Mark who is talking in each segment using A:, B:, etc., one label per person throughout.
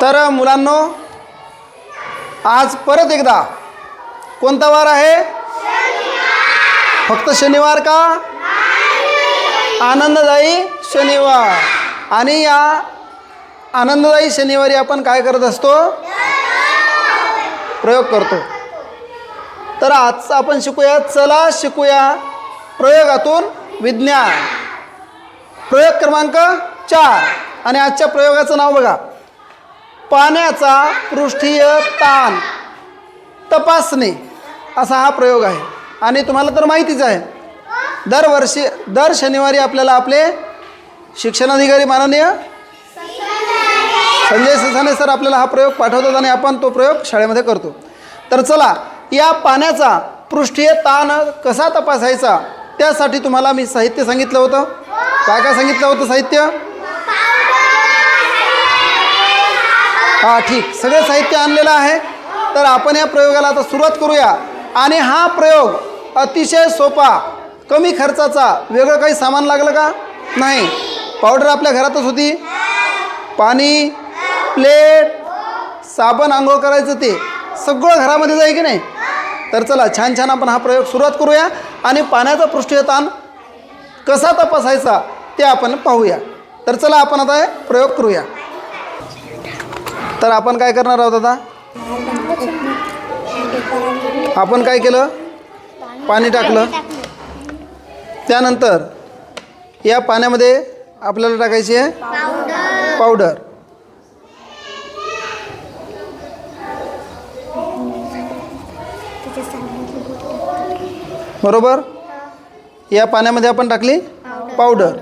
A: तर मुलांनो आज परत एकदा कोणता वार आहे? फक्त शनिवार का? आनंददायी शनिवार. आणि या आनंददायी शनिवारी आपण काय करत असतो? प्रयोग करतो. तर आज आपण शिकूया चला शिकूया प्रयोगातून विज्ञान. प्रयोग क्रमांक चार. आणि आजच्या प्रयोगाचं नाव बघा. पाण्याचा पृष्ठीय ताण. तपासणे असा हा प्रयोग आहे. आणि तुम्हाला तर माहितीच आहे. दरवर्षी दर शनिवारी आपल्याला आपले शिक्षणाधिकारी माननीय संजय ससाने सर आपल्याला हा प्रयोग पाठवतात आणि आपण तो प्रयोग शाळेमध्ये करतो. तर चला या पाण्याचा पृष्ठीय ताण कसा तपासायचा त्यासाठी तुम्हाला मी साहित्य सांगितलं होतं. काय काय सांगितलं होतं साहित्य? हां ठीक. सगळं साहित्य आणलेलं आहे. तर आपण या प्रयोगाला आता सुरुवात करूया. आणि हा प्रयोग अतिशय सोपा कमी खर्चाचा वेगळं काही सामान लागलं का? नाही. पावडर आपल्या घरातच होती. पाणी प्लेट साबण आंघोळ करायचं ते सगळं घरामध्ये जाईल की नाही? तर चला छान छान आपण हा प्रयोग सुरुवात करूया. आणि पाण्याचा पृष्ठीय ताण कसा तपासायचा ते आपण पाहूया. तर चला आपण आता प्रयोग करूया. तर आपण काय करणार आहोत आता? आपण काय केलं? पाणी टाकलं. त्यानंतर या पाण्यामध्ये आपल्याला टाकायची आहे पावडर. बरोबर? या पाण्यामध्ये आपण टाकली पावडर.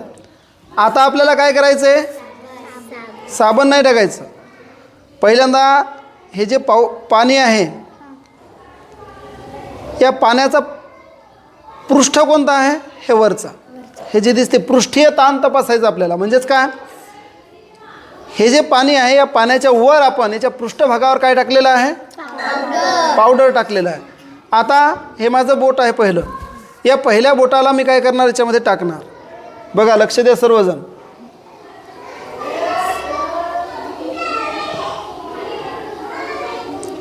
A: आता आपल्याला काय करायचं आहे साबण नाही टाकायचं. पहिल्यांदा हे जे पाव पाणी आहे या पाण्याचा पृष्ठ कोणता आहे? हे वरचा. हे जे दिसते पृष्ठीय ताण तपासायचं आपल्याला. म्हणजेच काय? हे जे पाणी आहे या पाण्याच्या वर आपण याच्या पृष्ठभागावर काय टाकलेलं आहे? पावडर टाकलेलं आहे. आता हे माझं बोट आहे पहिलं. या पहिल्या बोटाला मी काय करणार? याच्यामध्ये टाकणार. बघा लक्ष द्या सर्वजण.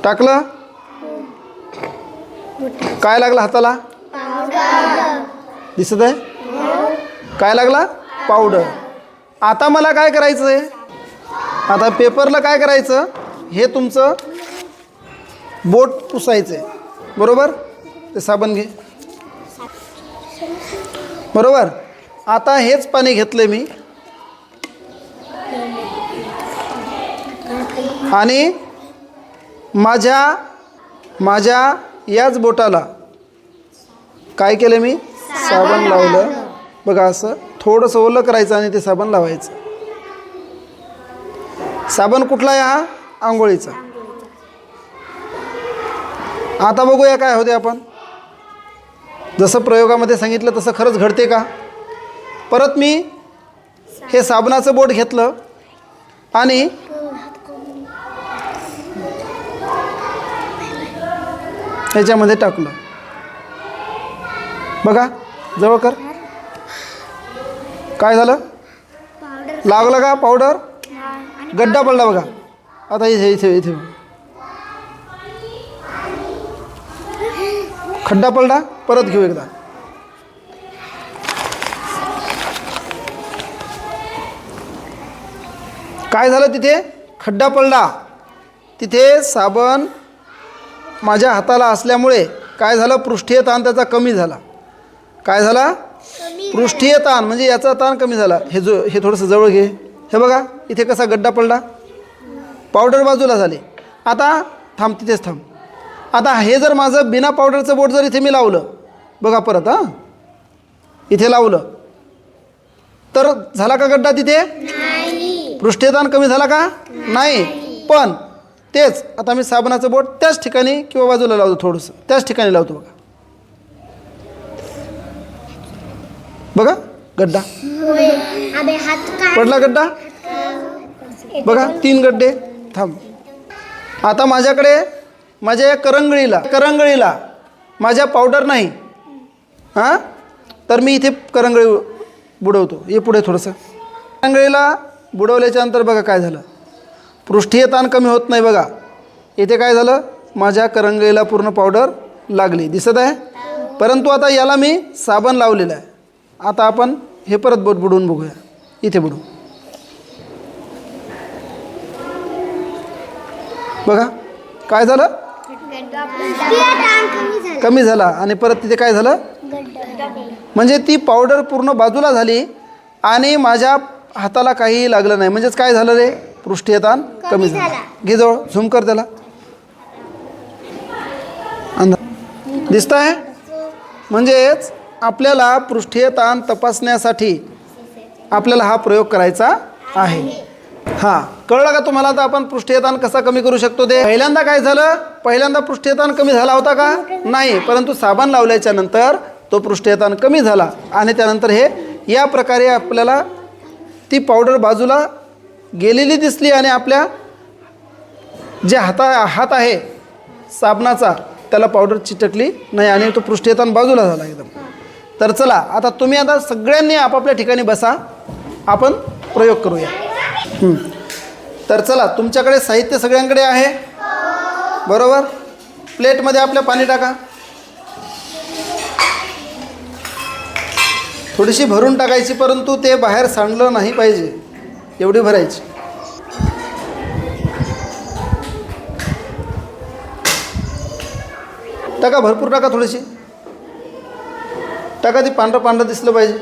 A: टाकलं? काय लागलं हाताला? दिसत आहे? काय लागला? पावडर. आता मला काय करायचं आहे आता पेपरला काय करायचं? हे तुमचं बोट पुसायचं आहे बरोबर? ते साबण घे. बरोबर? आता हेच पाणी घेतलं मी. आणि माझ्या माझ्या याच बोटाला. काय केलं मी? साबण लावलं. बघा असं थोडंसं ओलं करायचं आणि ते साबण लावायचं. साबण कुठला आहे हा? आंघोळीचा. आता बघूया काय होते आपण. जसं प्रयोगामध्ये सांगितलं तसं खरंच घडते का? परत मी हे साबणाचं बोट घेतलं आणि ह्याच्यामध्ये टाकलं. बघा जवळ कर. काय झालं? लागलं का पावडर गड्डा पडला बघा. आता इथे इथे इथे खड्डा पडला परत घेऊ एकदा. काय झालं तिथे? खड्डा पडला. तिथे साबण माझ्या हाताला असल्यामुळे काय झालं? पृष्ठीय ताण त्याचा कमी झाला. काय झाला? पृष्ठीय ताण म्हणजे याचा ताण कमी झाला. हे जो हे थोडंसं जवळ घे. हे बघा इथे कसा गड्डा पडला? पावडर बाजूला झाली. आता थांब तिथेच थांब. आता हे जर माझं बिना पावडरचं बोट जर इथे मी लावलं बघा परत हां. इथे लावलं. तर झाला का गड्डा तिथे? पृष्ठीय ताण कमी झाला का? नाही. पण तेच आता मी साबणाचं बोट त्याच ठिकाणी किंवा बाजूला लावतो थोडंसं. त्याच ठिकाणी लावतो बघा. बघा गड्डा. पडला गड्डा? बघा तीन गड्डे. थांब. आता माझ्याकडे माझ्या या करंगळीला करंगळीला माझ्या पावडर नाही. हां? तर मी इथे करंगळी बुडवतो. हे पुढे थोडंसं. करंगळीला बुडवल्याच्या नंतर बघा काय झालं. पृष्ठीय ताण कमी होत नाही बघा. इथे काय झालं? माझ्या करंगळीला पूर्ण पावडर लागली. दिसत आहे? परंतु आता याला मी साबण लावलेला आहे. आता आपण हे परत बोट बुडवून बघूया. इथे बुडू बघा. काय झालं?
B: कमी
A: कमी झाला. आणि परत तिथे काय झालं? म्हणजे ती पावडर पूर्ण बाजूला झाली आणि माझ्या हाताला काही लागलं नाही. म्हणजेच काय झालं रे? पृष्ठीय ताण कमी झाला. घे जवळ झूम कर त्याला. दिसत आहे म्हणजेच आपल्याला पृष्ठीय ताण तपासण्यासाठी आपल्याला हा प्रयोग करायचा आहे. हां कळलं का तुम्हाला? आता आपण पृष्ठीय ताण कसा कमी करू शकतो ते? पहिल्यांदा काय झालं? पहिल्यांदा पृष्ठीय ताण कमी झाला होता का? नाही परंतु साबण लावल्याच्या नंतर तो पृष्ठीय ताण कमी झाला. आणि त्यानंतर हे या प्रकारे आपल्याला ती पावडर बाजूला गेलेली दिसली आणि आपल्या जे हाता हात आहे साबणाचा त्याला पावडर चिटकली नाही आणि तो पृष्ठीय येताना बाजूला झाला एकदम. तर चला आता तुम्ही आता सगळ्यांनी आपापल्या ठिकाणी बसा. आपण प्रयोग करूया. तर चला तुमच्याकडे साहित्य सगळ्यांकडे आहे? बरोबर? प्लेटमध्ये आपल्या पाणी टाका. थोडीशी भरून टाकायची परंतु ते बाहेर सांडलं नाही पाहिजे. एवढी भरायची. टाका भरपूर टाका थोडीशी. टाका ती पांढरं पांढरं दिसलं पाहिजे.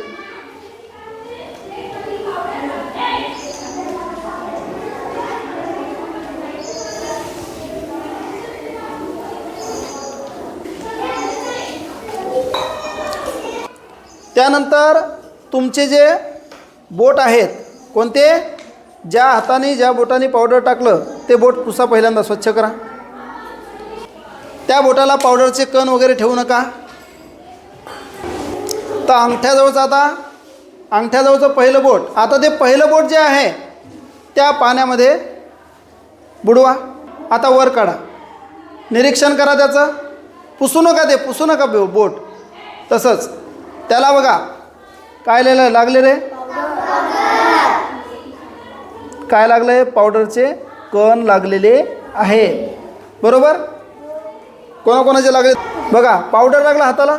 A: त्यानंतर तुमचे जे बोट आहेत कोणते? ज्या हाताने ज्या बोटाने पावडर टाकलं ते बोट पुसा पहिल्यांदा स्वच्छ करा. त्या बोटाला पावडरचे कण वगैरे ठेवू नका. तर अंगठ्याजवळचं आता अंगठ्याजवळचं पहिलं बोट आता ते पहिलं बोट जे आहे त्या पाण्यामध्ये बुडवा. आता वर काढा. निरीक्षण करा त्याचं. पुसू नका ते पुसू नका बोट. तसंच. त्याला बघा. काय लिहिलं लागले रे? काय लागलं आहे पावडरचे कण लागलेले आहे. बरोबर? कोणाकोणाचे लागले? बघा पावडर लागला हाताला?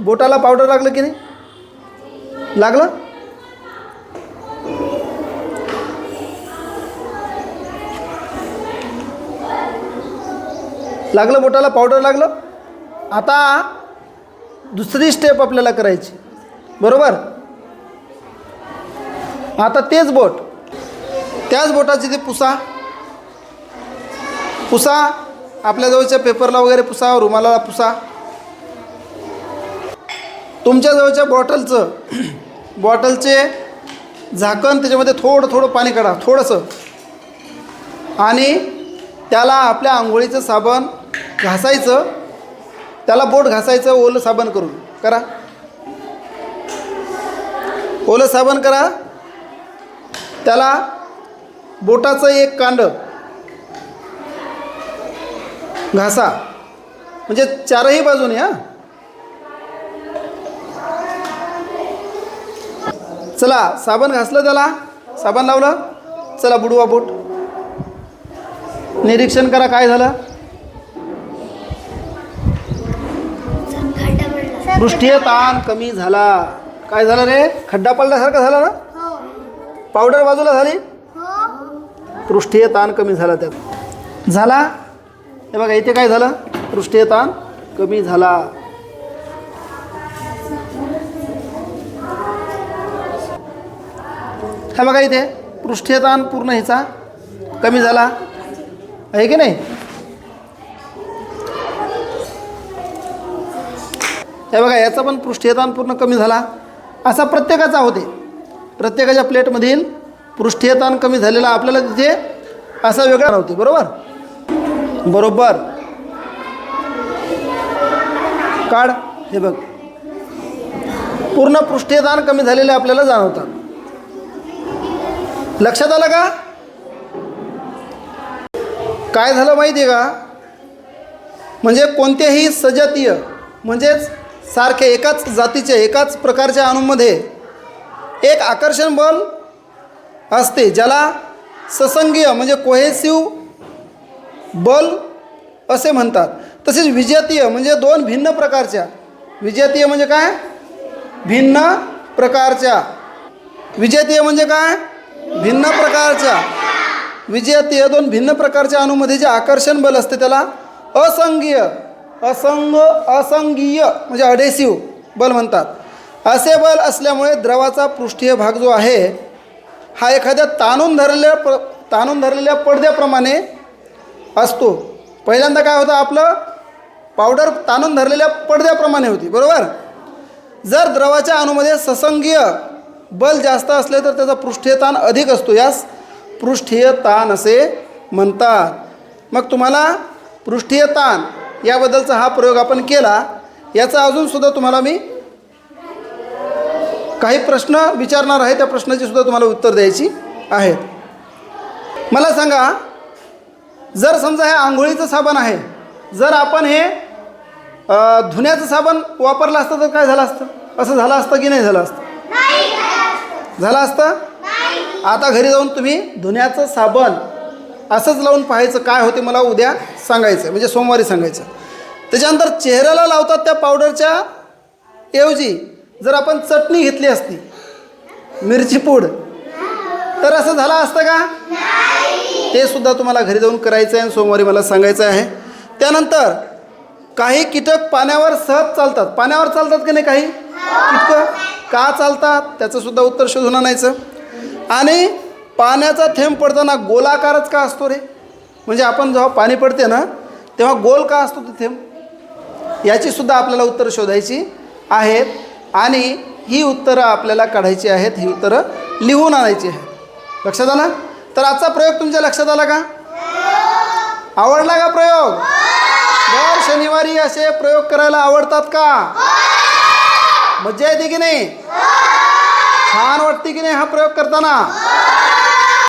A: बोटाला पावडर लागलं की नाही? लागलं? लागलं बोटाला? पावडर लागलं? आता दुसरी स्टेप आपल्याला करायची. बरोबर? आता तेच बोट. त्याच बोटाची ते पुसा. पुसा. आपल्या जवळच्या पेपरला वगैरे पुसा रुमाला पुसा. तुमच्या जवळच्या बॉटलचं बॉटलचे झाकण त्याच्यामध्ये थोडं थोडं पाणी काढा थोडंसं. आणि त्याला आपल्या आंघोळीचं साबण घासायचं. त्याला बोट घासायचं ओलं साबण करून. करा. ओलं साबण करा. त्याला बोटाचं एक कांड. घासा. म्हणजे चारही बाजूने हां? चला साबण घासलं त्याला. साबण लावलं. चला बुडवा बोट. निरीक्षण करा काय झालं. पृष्ठीय ताण कमी झाला. काय झालं रे? खड्डा पडल्यासारखं झाला ना? पावडर बाजूला झाली? पृष्ठीय ताण कमी झाला त्यात. झाला? हे बघा इथे काय झालं? पृष्ठीय ताण कमी झाला. हा बघा इथे पृष्ठीय ताण पूर्ण हिचा कमी झाला. आहे की नाही? हे बघा याचा पण पृष्ठीय ताण पूर्ण कमी झाला. असा प्रत्येकाचा होते. प्रत्येकाच्या प्लेटमधील पृष्ठीय ताण कमी झालेला आपल्याला तिथे असा वेगळा होते बरोबर? बरोबर. काढ हे बघ. पूर्ण पृष्ठीय ताण कमी झालेले आपल्याला जाणवतात. लक्षात आलं का? काय झालं माहिती आहे का? म्हणजे कोणतेही सजातीय म्हणजेच सारखे एकाच जातीचे एकाच प्रकारच्या अणूमध्ये एक आकर्षण बल असते ज्याला ससंगीय म्हणजे कोहेसिव बल असे म्हणतात. तसेच विजातीय म्हणजे दोन भिन्न प्रकारच्या. विजातीय म्हणजे काय? भिन्न प्रकारच्या. विजातीय म्हणजे काय? भिन्न प्रकारच्या. विजेतीय दोन भिन्न प्रकारच्या अणूमध्ये जे आकर्षण बल असते त्याला असंगीय असंग असंगीय म्हणजे अडेसिव्ह बल म्हणतात. असे बल असल्यामुळे द्रवाचा पृष्ठीय भाग जो आहे हा एखाद्या ताणून धरलेल्या प ताणून धरलेल्या पडद्याप्रमाणे असतो. पहिल्यांदा काय होतं आपलं पावडर ताणून धरलेल्या पडद्याप्रमाणे होती बरोबर? जर द्रवाच्या अणूमध्ये ससंगीय बल जास्त असले तर त्याचा पृष्ठीय ताण अधिक असतो. यास पृष्ठीय ताण असे म्हणतात. मग तुम्हाला पृष्ठीय ताण याबद्दलचा हा प्रयोग आपण केला. याचा अजूनसुद्धा तुम्हाला मी काही प्रश्न विचारणार आहे त्या प्रश्नाची सुद्धा तुम्हाला उत्तर द्यायची आहेत. मला सांगा जर समजा हे आंघोळीचं साबण आहे जर आपण हे धुण्याचं साबण वापरलं असतं तर काय झालं असतं? असं झालं असतं की नाही झालं असतं? झालं असतं. आता घरी जाऊन तुम्ही धुण्याचं साबण असंच लावून पाहायचं काय होते मला उद्या सांगायचं म्हणजे सोमवारी सांगायचं त्याच्यानंतर चेहऱ्याला लावतात त्या पावडरच्या ऐवजी जर आपण चटणी घेतली असती मिरची पूड तर असं झालं असतं का? ते सुद्धा तुम्हाला घरी जाऊन करायचं आहे आणि सोमवारी मला सांगायचं आहे. त्यानंतर काही कीटक पाण्यावर सहज चालतात. पाण्यावर चालतात की नाही काही? कीटकं? का चालतात? त्याचं सुद्धा उत्तर शोधून आणायचं. आणि पाण्याचा थेंब पडताना गोलाकारच का असतो रे? म्हणजे आपण जेव्हा पाणी पडते ना तेव्हा गोल का असतो ते थेंब? याची सुद्धा आपल्याला उत्तर शोधायची आहेत. आणि ही उत्तरं आपल्याला काढायची आहेत ही उत्तरं लिहून आणायची आहेत. लक्षात आलं? तर आजचा प्रयोग तुमच्या लक्षात आला का? आवडला का प्रयोग? दर शनिवारी असे प्रयोग करायला आवडतात का? मज्जा येते की नाही? छान वाटते की नाही हा प्रयोग करताना?